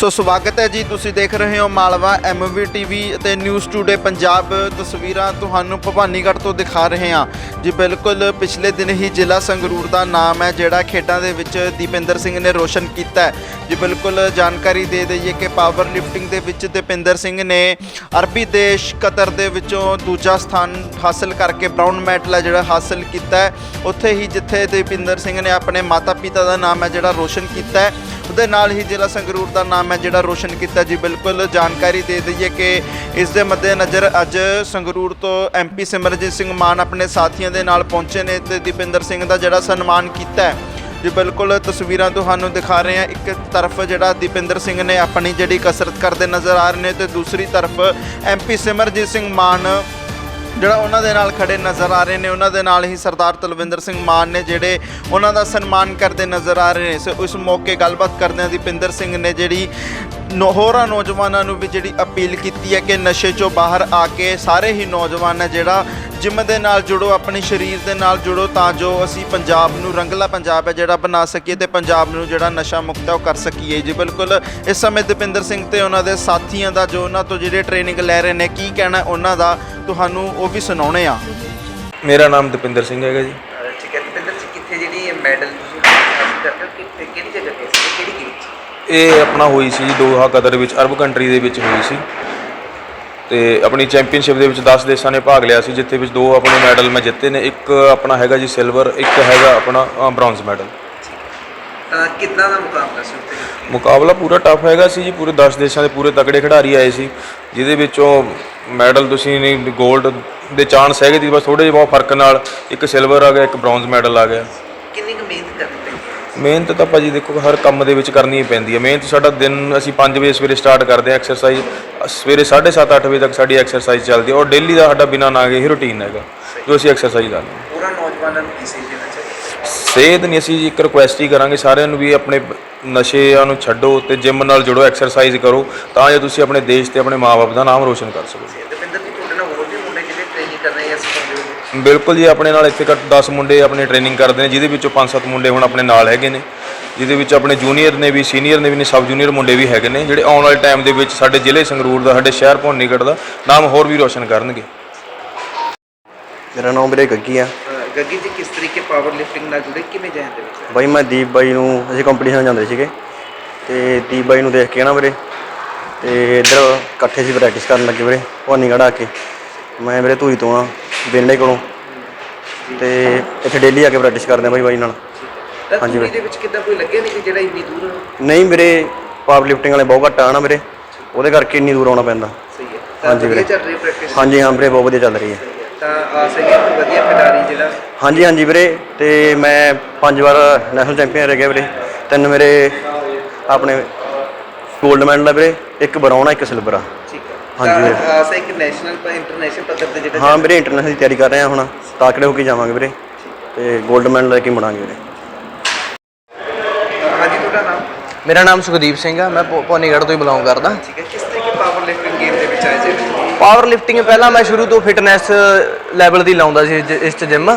ਸੋ ਸਵਾਗਤ ਹੈ ਜੀ, ਤੁਸੀਂ ਦੇਖ ਰਹੇ ਹੋ ਮਾਲਵਾ ਐਮਵੀ ਟੀਵੀ ਅਤੇ ਨਿਊਜ਼ ਟੂਡੇ ਪੰਜਾਬ। ਤਸਵੀਰਾਂ ਤੁਹਾਨੂੰ ਭਵਾਨੀਗੜ੍ਹ ਤੋਂ ਦਿਖਾ ਰਹੇ ਹਾਂ। ਜੀ, ਬਿਲਕੁਲ ਪਿਛਲੇ ਦਿਨ ਹੀ ਜ਼ਿਲ੍ਹਾ ਸੰਗਰੂਰ ਦਾ ਨਾਮ ਹੈ, ਜਿਹੜਾ ਖੇਡਾਂ ਦੇ ਵਿੱਚ ਦੀਪਿੰਦਰ ਸਿੰਘ ਨੇ ਰੋਸ਼ਨ ਕੀਤਾ ਹੈ। ਜੀ, ਬਿਲਕੁਲ ਜਾਣਕਾਰੀ ਦੇ ਦਈਏ ਕਿ ਪਾਵਰ ਲਿਫਟਿੰਗ ਦੇ ਵਿੱਚ ਦੀਪਿੰਦਰ ਸਿੰਘ ਨੇ ਅਰਬੀ ਦੇਸ਼ ਕਤਰ ਦੇ ਵਿੱਚੋਂ ਦੂਜਾ ਸਥਾਨ ਹਾਸਲ ਕਰਕੇ ਬ੍ਰਾਊਨ ਮੈਡਲ ਹੈ, ਜਿਹੜਾ ਹਾਸਲ ਕੀਤਾ ਹੈ। ਉੱਥੇ ਹੀ ਜਿੱਥੇ ਦੀਪਿੰਦਰ ਸਿੰਘ ਨੇ ਆਪਣੇ ਮਾਤਾ ਪਿਤਾ ਦਾ ਨਾਮ ਹੈ, ਜਿਹੜਾ ਰੋਸ਼ਨ ਕੀਤਾ ਹੈ। ਉਹਦੇ ਨਾਲ ਹੀ ਜ਼ਿਲ੍ਹਾ ਸੰਗਰੂਰ ਦਾ ਨਾਮ ਹੈ, ਜਿਹੜਾ ਰੋਸ਼ਨ ਕੀਤਾ ਜੀ। ਬਿਲਕੁਲ ਜਾਣਕਾਰੀ ਦੇ ਦਈਏ ਕਿ ਇਸ ਦੇ ਮੱਦੇਨਜ਼ਰ ਅੱਜ ਸੰਗਰੂਰ ਤੋਂ ਐਮਪੀ ਸਿਮਰਜੀਤ ਸਿੰਘ ਮਾਨ ਆਪਣੇ ਸਾਥੀਆਂ ਦੇ ਨਾਲ ਪਹੁੰਚੇ ਨੇ ਤੇ ਦੀਪਿੰਦਰ ਸਿੰਘ ਦਾ ਜਿਹੜਾ ਸਨਮਾਨ ਕੀਤਾ ਹੈ। ਜੀ, ਬਿਲਕੁਲ ਤਸਵੀਰਾਂ ਤੁਹਾਨੂੰ ਦਿਖਾ ਰਹੇ ਹਾਂ। ਇੱਕ ਤਰਫ ਜਿਹੜਾ ਦੀਪਿੰਦਰ ਸਿੰਘ ਨੇ ਆਪਣੀ ਜਿਹੜੀ ਕਸਰਤ ਕਰਦੇ ਨਜ਼ਰ ਆ ਰਹੇ ਨੇ ਤੇ ਦੂਸਰੀ ਤਰਫ ਐਮਪੀ ਸਿਮਰਜੀਤ ਸਿੰਘ ਮਾਨ ਜਿਹੜਾ ਉਹਨਾਂ ਦੇ ਨਾਲ ਖੜੇ ਨਜ਼ਰ ਆ ਰਹੇ ਨੇ, ਉਹਨਾਂ ਦੇ ਨਾਲ ਹੀ ਸਰਦਾਰ ਤਲਵਿੰਦਰ ਸਿੰਘ ਮਾਨ ਨੇ ਜਿਹੜੇ ਉਹਨਾਂ ਦਾ ਸਨਮਾਨ ਕਰਦੇ ਨਜ਼ਰ ਆ ਰਹੇ ਨੇ। ਸੋ ਇਸ ਮੌਕੇ ਗੱਲਬਾਤ ਕਰਦਿਆਂ ਦੀਪਿੰਦਰ ਸਿੰਘ ਨੇ ਜਿਹੜੀ ਨੌ- ਹੋਰਾਂ ਨੌਜਵਾਨਾਂ ਨੂੰ ਵੀ ਜਿਹੜੀ ਅਪੀਲ ਕੀਤੀ ਹੈ ਕਿ ਨਸ਼ੇ ਚੋਂ ਬਾਹਰ ਆ ਕੇ ਸਾਰੇ ਹੀ ਨੌਜਵਾਨ ਹੈ ਜਿਹੜਾ ਜਿਮ ਦੇ ਨਾਲ ਜੁੜੋ ਆਪਣੇ ਸਰੀਰ ਦੇ ਨਾਲ ਜੁੜੋ ਤਾਂ ਜੋ ਅਸੀਂ ਪੰਜਾਬ ਨੂੰ ਰੰਗਲਾ ਪੰਜਾਬ ਹੈ ਜਿਹੜਾ ਬਣਾ ਸਕੀਏ ਤੇ ਪੰਜਾਬ ਨੂੰ ਜਿਹੜਾ ਨਸ਼ਾ ਮੁਕਤ ਹੈ ਉਹ ਕਰ ਸਕੀਏ ਜੀ। ਬਿਲਕੁਲ ਇਸ ਸਮੇਂ ਦੀਪਿੰਦਰ ਸਿੰਘ ਤੇ ਉਹਨਾਂ ਦੇ ਸਾਥੀਆਂ ਦਾ ਜੋ ਉਹਨਾਂ ਤੋਂ ਜਿਹੜੇ ਟ੍ਰੇਨਿੰਗ ਲੈ ਰਹੇ ਨੇ ਕੀ ਕਹਿਣਾ ਉਹਨਾਂ ਦਾ ਤੁਹਾਨੂੰ ਉਹ ਵੀ ਸੁਣਾਉਣੇ ਆ। ਮੇਰਾ ਨਾਮ ਦਪਿੰਦਰ ਸਿੰਘ ਹੈਗਾ ਜੀ। ਠੀਕ ਹੈ ਦੀਪਿੰਦਰ ਜੀ ਕਿੱਥੇ ਜਿਹੜੀ ਇਹ ਮੈਡਲ ਤੁਸੀਂ ਹਾਸਲ ਕਰਦੇ ਹੋ ਕਿੱਥੇ ਕਿਹੜੀ ਜਗ੍ਹਾ ਤੇ ਸੀ ਕਿਹੜੀ ਗੇਮ 'ਚ? ਇਹ ਆਪਣਾ ਹੋਈ ਸੀ ਦੋਹਾ ਕਤਰ ਵਿੱਚ ਅਰਬ ਕੰਟਰੀ ਦੇ ਵਿੱਚ ਹੋਈ ਸੀ। ਤੇ ਆਪਣੀ ਚੈਂਪੀਅਨਸ਼ਿਪ ਦੇ ਵਿੱਚ 10 ਦੇਸ਼ਾਂ ਨੇ ਭਾਗ ਲਿਆ ਸੀ ਜਿੱਥੇ ਵਿੱਚ ਦੋ ਆਪਣੇ ਮੈਡਲ ਮੈਂ ਜਿੱਤੇ ਨੇ ਇੱਕ ਆਪਣਾ ਹੈਗਾ ਜੀ ਸਿਲਵਰ ਇੱਕ ਹੈਗਾ ਆਪਣਾ ਬ੍ਰੌਂਜ਼ ਮੈਡਲ ਕਿੰਨਾ ਦਾ ਮੁਕਾਬਲਾ ਸੀ ਉੱਤੇ ਮੁਕਾਬਲਾ ਪੂਰਾ ਟਫ ਹੈਗਾ ਸੀ ਜੀ ਪੂਰੇ 10 ਦੇਸ਼ਾਂ ਦੇ ਪੂਰੇ ਤਕੜੇ ਖਿਡਾਰੀ ਆਏ ਸੀ ਜਿਹਦੇ ਵਿੱਚੋਂ ਮੈਡਲ ਤੁਸੀਂ ਨਹੀਂ 골ਡ ਦੇ ਚਾਂਸ ਹੈਗੇ ਸੀ ਬਸ ਥੋੜੇ ਜਿਹਾ ਬਹੁਤ ਫ਼ਰਕ ਨਾਲ ਇੱਕ ਸਿਲਵਰ ਆ ਗਿਆ ਇੱਕ ਬ੍ਰੌਂਜ਼ ਮੈਡਲ ਆ ਗਿਆ। ਕਿੰਨੀ ਕੁ ਮਿਹਨਤ ਕਰਨੀ ਮਿਹਨਤ ਤਾਂ ਭਾਜੀ ਦੇਖੋ ਹਰ ਕੰਮ ਦੇ ਵਿੱਚ ਕਰਨੀ ਹੀ ਪੈਂਦੀ ਹੈ। ਮਿਹਨਤ ਸਾਡਾ ਦਿਨ ਅਸੀਂ 5 ਵਜੇ ਸਵੇਰੇ ਸਟਾਰਟ ਕਰਦੇ ਹਾਂ। ਐਕਸਰਸਾਈਜ਼ ਸਵੇਰੇ 7:30 8 ਵਜੇ ਤੱਕ ਸਾਡੀ ਐਕਸਰਸਾਈਜ਼ ਚੱਲਦੀ ਹੈ ਔਰ ਡੇਲੀ ਦਾ ਸਾਡਾ ਬਿਨਾਂ ਨਾਗੇ ਹੀ ਰੁਟੀਨ ਹੈਗਾ ਜੋ ਅਸੀਂ ਐਕਸਰਸਾਈਜ਼ ਲਾਉਂਦੇ ਹਾਂ ਪੂਰਾ ਨੌਜਵਾਨਾਂ ਨੂੰ ਕੀ ਸੇਧ ਦੇਣਾ ਚਾਹੀਦਾ? ਸਿਹਤ ਨਹੀਂ ਅਸੀਂ ਇੱਕ ਰਿਕੁਐਸਟ ਹੀ ਕਰਾਂਗੇ ਸਾਰਿਆਂ ਨੂੰ ਵੀ ਆਪਣੇ ਨਸ਼ਿਆਂ ਨੂੰ ਛੱਡੋ ਤੇ ਜਿਮ ਨਾਲ ਜੁੜੋ ਐਕਸਰਸਾਈਜ਼ ਕਰੋ ਤਾਂ ਜੋ ਤੁਸੀਂ ਆਪਣੇ ਦੇਸ਼ ਤੇ ਆਪਣੇ ਮਾਪੇ ਦਾ ਨਾਮ ਰੋਸ਼ਨ ਕਰ ਸਕੋ ਦੀਪਿੰਦਰ ਜੀ ਤੁਹਾਡੇ ਨਾਲ ਹੋਰ ਵੀ ਮੁੰਡੇ ਜਿਹੜੇ ਟ੍ਰੇਨਿੰਗ ਕਰ ਰਹੇ ਆ ਸਿਖਾਉਂਦੇ ਹੋ ਬਿਲਕੁਲ ਜੀ ਆਪਣੇ ਨਾਲ ਇੱਥੇ ਘੱਟ 10 ਮੁੰਡੇ ਆਪਣੇ ਟ੍ਰੇਨਿੰਗ ਕਰਦੇ ਨੇ ਜਿਹਦੇ ਵਿੱਚੋਂ 5-7 ਮੁੰਡੇ ਹੁਣ ਆਪਣੇ ਨਾਲ ਹੈਗੇ ਨੇ। ਜਿਹਦੇ ਵਿੱਚ ਆਪਣੇ ਜੂਨੀਅਰ ਨੇ ਵੀ ਸੀਨੀਅਰ ਨੇ ਵੀ ਨੇ ਸਬ ਜੂਨੀਅਰ ਮੁੰਡੇ ਵੀ ਹੈਗੇ ਨੇ ਜਿਹੜੇ ਆਉਣ ਵਾਲੇ ਟਾਈਮ ਦੇ ਵਿੱਚ ਸਾਡੇ ਜ਼ਿਲ੍ਹੇ ਸੰਗਰੂਰ ਦਾ ਸਾਡੇ ਸ਼ਹਿਰ ਭੋਨੀਗੜ੍ਹ ਦਾ ਨਾਮ ਹੋਰ ਵੀ ਰੋਸ਼ਨ ਕਰਨਗੇ। ਮੇਰਾ ਨਾਮ ਵੀਰੇ ਗੱਗੀ ਆ। ਅਹ ਗੱਗੀ ਜੀ ਕਿਸ ਤਰੀਕੇ ਪਾਵਰ ਲਿਫਟਿੰਗ ਨਾਲ ਜੁੜੇ? ਕਿਵੇਂ ਜਹਨ ਦੇ ਵਿੱਚ? ਬਾਈ ਮੈਂ ਦੀਪ ਬਾਈ ਨੂੰ ਅਸੀਂ ਕੰਪੀਟੀਸ਼ਨ ਜਾਂਦੇ ਸੀਗੇ। ਤੇ ਦੀਪ ਬਾਈ ਨੂੰ ਦੇਖ ਕੇ ਨਾ ਵੀਰੇ ਤੇ ਇੱਧਰ ਇਕੱਠੇ ਸੀ ਪ੍ਰੈਕਟਿਸ ਕਰਨ ਲੱਗੇ ਵੀਰੇ ਭਵਾਨੀਗੜ੍ਹ ਆ ਕੇ। ਮੈਂ ਵੀਰੇ ਧੂਰੀ ਤੋਂ ਆ ਬੇਨੜੇ ਕੋਲੋਂ। ਤੇ ਇੱਥੇ ਡੇਲੀ ਆ ਕੇ ਪ੍ਰੈਕਟਿਸ ਕਰਦੇ ਆ ਬਾਈ ਬਾਈ ਨਾਲ। ਹਾਂਜੀ ਹਾਂਜੀ। ਦੇ ਵਿੱਚ ਕਿੱਦਾਂ ਕੋਈ ਲੱਗਿਆ ਨਹੀਂ ਕਿ ਜਿਹੜਾ ਇੰਨੀ ਦੂਰ ਨਹੀਂ ਵੀਰੇ ਪਾਵਰ ਲਿਫਟਿੰਗ ਵਾਲੇ ਬਹੁਤ ਘੱਟ ਆ ਨਾ ਵੀਰੇ ਉਹਦੇ ਕਰਕੇ ਇੰਨੀ ਦੂਰ ਆਉਣਾ ਪੈਂਦਾ। ਸਹੀ ਹੈ। ਤਾਂ ਹਾਂਜੀ ਵਧੀਆ ਵੀਰੇ। ਚੱਲ ਰਹੀ ਪ੍ਰੈਕਟਿਸ ਹਾਂਜੀ ਹਾਂ ਵੀਰੇ ਬਹੁਤ ਵਧੀਆ ਚੱਲ ਰਹੀ ਹੈ। ਤਾਂ ਆਸ ਹੈ ਕਿ ਵਧੀਆ ਖਿਡਾਰੀ ਜਿਹੜਾ। ਹਾਂਜੀ ਹਾਂਜੀ ਵੀਰੇ। ਤੇ ਮੈਂ ਪੰਜ ਵਾਰ ਨੈਸ਼ਨਲ ਚੈਂਪੀਅਨ ਰਹਿ ਗਿਆ ਵੀਰੇ। ਤਿੰਨ ਮੇਰੇ ਆਪਣੇ 골ਡ ਮੈਡਲ ਆ ਵੀਰੇ। ਇੱਕ ਬਰਾਊਨ ਆ ਇੱਕ ਸਿਲਵਰ ਆ। ਹਾਂਜੀ। ਆਸ ਹੈ ਨੈਸ਼ਨਲ ਪਰ ਇੰਟਰਨੈਸ਼ਨਲ ਪੱਧਰ ਤੇ ਜਿਹੜਾ ਹਾਂ ਵੀਰੇ ਇੰਟਰਨੈਸ਼ਨਲ ਦੀ ਤਿਆਰੀ ਕਰ ਰਹੇ ਹਾਂ ਹੁਣ। ਤਾਕੜੇ ਹੋ ਕੇ ਜਾਵਾਂਗੇ ਵੀਰੇ। ਤੇ 골ਡ ਮੈਡਲ ਲੈ ਕੇ ਮੁੜਾਂਗੇ ਵੀਰੇ। ਹਾਂਜੀ ਤੁਹਾਡਾ ਨਾਮ? ਮੇਰਾ ਨਾਮ ਸੁਖਦੀਪ ਸਿੰਘ ਆ। ਮੈਂ ਭਵਾਨੀਗੜ੍ਹ ਤੋਂ ਹੀ ਬਿਲੋਂਗ ਕਰਦਾ। ਠੀਕ ਹੈ। ਕਿਸ ਤਰੀਕੇ ਪਾਵਰ ਲਿਫਟਿੰਗ ਗੇਮ ਦੇ ਵਿੱਚ ਆਏ ਜੀ ਪਾਵਰ ਲਿਫਟਿੰਗ ਪਹਿਲਾਂ ਮੈਂ ਸ਼ੁਰੂ ਤੋਂ ਫਿਟਨੈਸ ਲੈਵਲ ਦੀ ਲਾਉਂਦਾ ਸੀ ਜ- ਇਸ ਚ ਜਿਮ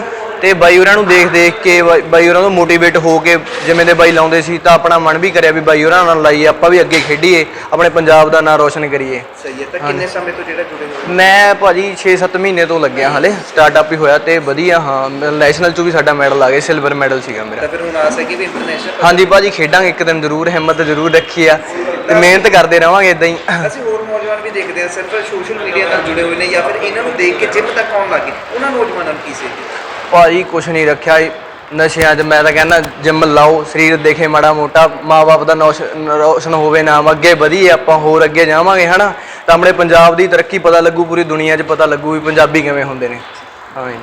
ਤੇ ਬਾਈ ਹੋਰਾਂ ਨੂੰ ਦੇਖ ਦੇਖ ਕੇ ਬਾਈ- ਹੋਰਾਂ ਤੋਂ ਮੋਟੀਵੇਟ ਹੋ ਕੇ ਜਿਵੇਂ ਦੇ ਬਾਈ ਲਾਉਂਦੇ ਸੀ ਤਾਂ ਆਪਣਾ ਮਨ ਵੀ ਕਰਿਆ ਵੀ ਬਾਈ ਹੋਰਾਂ ਨਾਲ ਲਾਈਏ ਆਪਾਂ ਵੀ ਅੱਗੇ ਖੇਡੀਏ ਆਪਣੇ ਪੰਜਾਬ ਦਾ ਨਾਂ ਰੋਸ਼ਨ ਕਰੀਏ। ਸਹੀ ਹੈ ਤਾਂ ਕਿੰਨੇ ਸਮੇਂ ਤੋਂ ਜਿਹੜਾ ਜੁੜੇ ਮੈਂ ਭਾਜੀ 6-7 ਮਹੀਨੇ ਤੋਂ ਲੱਗਿਆ ਹਾਲੇ ਸਟਾਰਟਅਪ ਹੀ ਹੋਇਆ ਤੇ ਵਧੀਆ ਹਾਂ ਨੈਸ਼ਨਲ ਚ ਵੀ ਸਾਡਾ ਮੈਡਲ ਆ ਗਿਆ ਸਿਲਵਰ ਮੈਡਲ ਸੀਗਾ ਮੇਰਾ। ਤਾਂ ਫਿਰ ਹੁਣ ਆਸ ਹੈ ਕਿ ਵੀ ਇੰਟਰਨੈਸ਼ਨਲ ਹਾਂਜੀ ਭਾਜੀ ਖੇਡਾਂਗੇ ਇੱਕ ਦਿਨ ਜ਼ਰੂਰ ਹਿੰਮਤ ਜ਼ਰੂਰ ਰੱਖੀ ਆ ਤੇ ਮਿਹਨਤ ਕਰਦੇ ਰਵਾਂਗੇ ਇਦਾਂ ਹੀ। ਅਸੀਂ ਹੋਰ ਨੌਜਵਾਨ ਵੀ ਦੇਖਦੇ ਹਾਂ ਸਿਰਫ ਸੋਸ਼ਲ ਮੀਡੀਆ ਨਾਲ ਜੁੜੇ ਹੋਏ ਨੇ ਜਾਂ ਫਿਰ ਇਹਨਾਂ ਨੂੰ ਦੇਖ ਕੇ ਜਿਮ ਤੱਕ ਆਉਣ ਲੱਗੇ ਉਹਨਾਂ ਨੌਜਵਾਨਾਂ ਨੂੰ ਕੀ ਸੇਧ? ਭਾਜੀ, ਕੁਛ ਨਹੀਂ ਰੱਖਿਆ ਜੀ। ਨਸ਼ਿਆਂ 'ਚ ਮੈਂ ਤਾਂ ਕਹਿੰਦਾ ਜਿੰਮ ਲਾਓ, ਸਰੀਰ ਦੇਖੇ ਮਾੜਾ ਮੋਟਾ ਮਾਪੇ ਦਾ ਨੌਸ਼- ਰੋਸ਼ਨ ਹੋਵੇ ਨਾਮ, ਅੱਗੇ ਵਧੀਏ, ਆਪਾਂ ਹੋਰ ਅੱਗੇ ਜਾਵਾਂਗੇ, ਹਨਾ? ਤਾਂ ਆਪਣੇ ਪੰਜਾਬ ਦੀ ਤਰੱਕੀ ਪਤਾ ਲੱਗੂ, ਪੂਰੀ ਦੁਨੀਆ 'ਚ ਪਤਾ ਲੱਗੂ ਵੀ ਪੰਜਾਬੀ ਕਿਵੇਂ ਹੁੰਦੇ ਨੇ। ਹਾਂ ਜੀ।